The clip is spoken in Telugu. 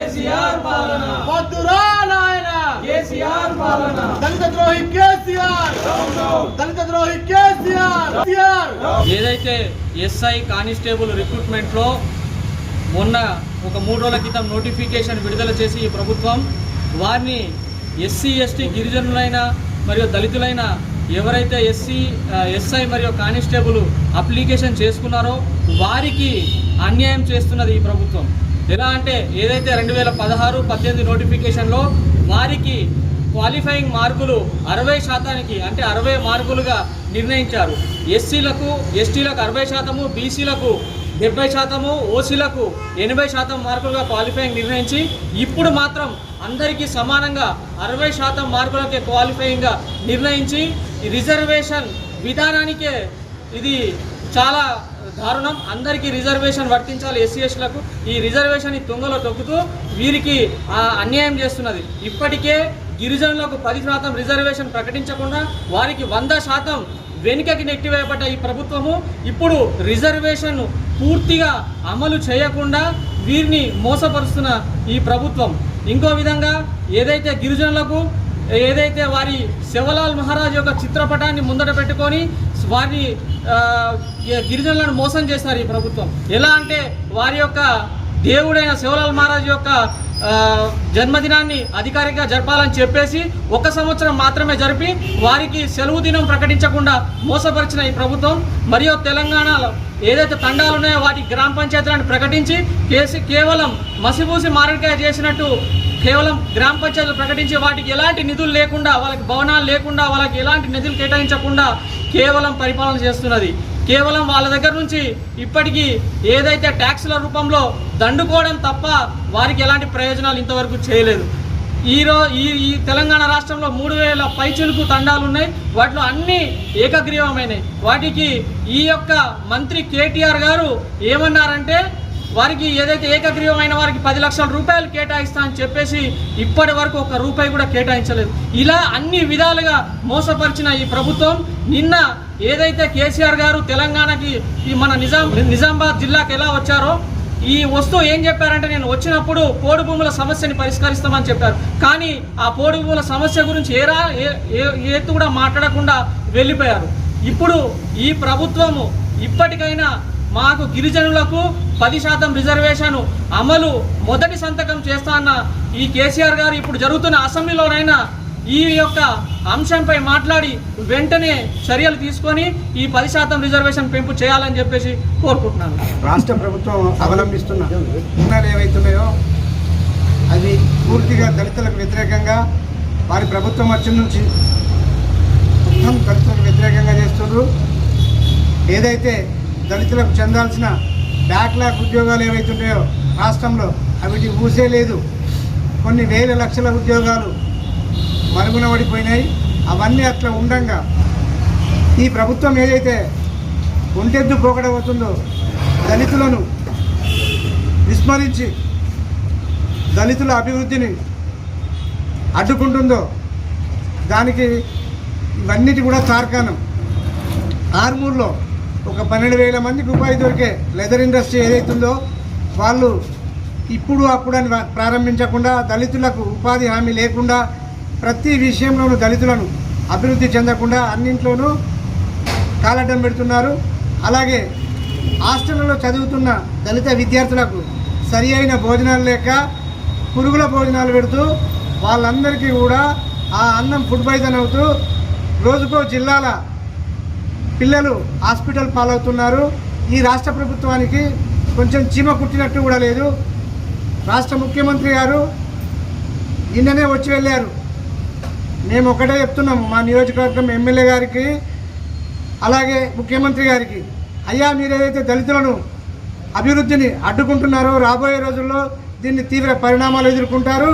కేసీఆర్ పాలన. వద్దురా నాయన. కేసీఆర్ పాలన. దళిత ద్రోహి కేసీఆర్. దళిత ద్రోహి కేసీఆర్. కేసీఆర్. ఏదైతే ఎస్ఐ కానిస్టేబుల్ రిక్రూట్మెంట్లో మొన్న ఒక మూడు రోజుల క్రితం నోటిఫికేషన్ విడుదల చేసి ఈ ప్రభుత్వం వారిని ఎస్సీ ఎస్టీ గిరిజనులైన మరియు దళితులైన ఎవరైతే ఎస్సీ ఎస్ఐ మరియు కానిస్టేబుల్ అప్లికేషన్ చేసుకున్నారో వారికి అన్యాయం చేస్తున్నది ఈ ప్రభుత్వం. ఎలా అంటే ఏదైతే రెండు వేల పదహారు పద్దెనిమిది నోటిఫికేషన్లో వారికి క్వాలిఫైయింగ్ మార్కులు అరవై శాతానికి అంటే అరవై మార్కులుగా నిర్ణయించారు. ఎస్సీలకు ఎస్టీలకు అరవై శాతము బీసీలకు డెబ్బై శాతము ఓసీలకు ఎనభై శాతం మార్కులుగా క్వాలిఫైయింగ్ నిర్ణయించి ఇప్పుడు మాత్రం అందరికీ సమానంగా అరవై శాతం మార్కులకే క్వాలిఫైయింగ్గా నిర్ణయించి రిజర్వేషన్ విధానానికే ఇది చాలా దారుణం. అందరికీ రిజర్వేషన్ వర్తించాలి ఎస్సీ ఎస్టీలకు. ఈ రిజర్వేషన్ ఈ తుంగలో తొక్కుతూ వీరికి అన్యాయం చేస్తున్నది. ఇప్పటికే గిరిజనులకు పది శాతం రిజర్వేషన్ ప్రకటించకుండా వారికి వంద శాతం వెనుకకి నెట్టివేయబడ్డ ఈ ప్రభుత్వము ఇప్పుడు రిజర్వేషన్ పూర్తిగా అమలు చేయకుండా వీరిని మోసపరుస్తున్న ఈ ప్రభుత్వం. ఇంకో విధంగా ఏదైతే గిరిజనులకు ఏదైతే వారి శివలాల్ మహారాజ్ యొక్క చిత్రపటాన్ని ముందట పెట్టుకొని వారిని గిరిజనులను మోసం చేస్తారు ఈ ప్రభుత్వం. ఎలా అంటే వారి యొక్క దేవుడైన శివలాల్ మహారాజ్ యొక్క జన్మదినాన్ని అధికారికంగా జరపాలని చెప్పేసి ఒక సంవత్సరం మాత్రమే జరిపి వారికి సెలవు దినం ప్రకటించకుండా మోసపరిచిన ఈ ప్రభుత్వం. మరియు తెలంగాణలో ఏదైతే తండాలు ఉన్నాయో వాటి గ్రామ పంచాయతీలను ప్రకటించి కేసు కేవలం మసిపూసి మారడికాయ చేసినట్టు కేవలం గ్రామ పంచాయతీలు ప్రకటించి వాటికి ఎలాంటి నిధులు లేకుండా వాళ్ళకి భవనాలు లేకుండా వాళ్ళకి ఎలాంటి నిధులు కేటాయించకుండా కేవలం పరిపాలన చేస్తున్నది. కేవలం వాళ్ళ దగ్గర నుంచి ఇప్పటికీ ఏదైతే ట్యాక్సుల రూపంలో దండుకోవడం తప్ప వారికి ఎలాంటి ప్రయోజనాలు ఇంతవరకు చేయలేదు. ఈ ఈ ఈ తెలంగాణ రాష్ట్రంలో మూడు వేల పైచులకు తండాలు ఉన్నాయి. వాటిలో అన్నీ ఏకగ్రీవమైనవి వాటికి ఈ యొక్క మంత్రి కేటీఆర్ గారు ఏమన్నారంటే వారికి ఏదైతే ఏకగ్రీవమైన వారికి పది లక్షల రూపాయలు కేటాయిస్తా అని చెప్పేసి ఇప్పటి వరకు ఒక రూపాయి కూడా కేటాయించలేదు. ఇలా అన్ని విధాలుగా మోసపరిచిన ఈ ప్రభుత్వం నిన్న ఏదైతే కేసీఆర్ గారు తెలంగాణకి ఈ మన నిజాం నిజామాబాద్ జిల్లాకి ఎలా వచ్చారో ఈ వస్తువు ఏం చెప్పారంటే నేను వచ్చినప్పుడు పోడు భూముల సమస్యని పరిష్కరిస్తామని చెప్పారు. కానీ ఆ పోడు భూముల సమస్య గురించి ఏరా ఏ కూడా మాట్లాడకుండా వెళ్ళిపోయారు. ఇప్పుడు ఈ ప్రభుత్వము ఇప్పటికైనా మాకు గిరిజనులకు పది శాతం రిజర్వేషన్ అమలు మొదటి సంతకం చేస్తాన్న ఈ కేసీఆర్ గారు ఇప్పుడు జరుగుతున్న అసెంబ్లీలోనైనా ఈ యొక్క అంశంపై మాట్లాడి వెంటనే చర్యలు తీసుకొని ఈ పది శాతం రిజర్వేషన్ పెంపు చేయాలని చెప్పేసి కోరుకుంటున్నాను. రాష్ట్ర ప్రభుత్వం అవలంబిస్తున్న నిర్ణయాలు ఏవైతున్నాయో పూర్తిగా దళితులకు వ్యతిరేకంగా వారి ప్రభుత్వం వచ్చిన నుంచి దళితులకు వ్యతిరేకంగా చేస్తున్నారు ఏదైతే దళితులకు చెందాల్సిన బ్యాక్లాగ్ ఉద్యోగాలు ఏవైతున్నాయో రాష్ట్రంలో అవిటి ఊసే లేదు. కొన్ని వేల లక్షల ఉద్యోగాలు మరుగున పడిపోయినాయి. అవన్నీ అట్లా ఉండంగా ఈ ప్రభుత్వం ఏదైతే ఒంటెద్దు పోకడవుతుందో దళితులను విస్మరించి దళితుల అభివృద్ధిని అడ్డుకుంటుందో దానికి ఇవన్నిటి కూడా తార్కాణం. ఆర్మూర్లో ఒక పన్నెండు వేల మందికి ఉపాధి దొరికే లెదర్ ఇండస్ట్రీ ఏదైతుందో వాళ్ళు ఇప్పుడు అప్పుడు అని ప్రారంభించకుండా దళితులకు ఉపాధి హామీ లేకుండా ప్రతి విషయంలోనూ దళితులను అభివృద్ధి చెందకుండా అన్నింట్లోనూ కాలడ్డం పెడుతున్నారు. అలాగే హాస్టళ్ళలో చదువుతున్న దళిత విద్యార్థులకు సరి అయిన భోజనాలు లేక పురుగుల భోజనాలు పెడుతూ వాళ్ళందరికీ కూడా ఆ అన్నం ఫుడ్ పాయిజన్ అవుతూ రోజుకో జిల్లాల పిల్లలు హాస్పిటల్ పాలవుతున్నారు. ఈ రాష్ట్ర ప్రభుత్వానికి కొంచెం చీమ కుట్టినట్టు కూడా లేదు. రాష్ట్ర ముఖ్యమంత్రి గారు నిన్ననే వచ్చి వెళ్ళారు. మేము ఒకటే చెప్తున్నాము మా నియోజకవర్గం ఎమ్మెల్యే గారికి అలాగే ముఖ్యమంత్రి గారికి. అయ్యా మీరు ఏదైతే దళితులను అభివృద్ధిని అడ్డుకుంటున్నారో రాబోయే రోజుల్లో దీన్ని తీవ్ర పరిణామాలు ఎదుర్కొంటారు.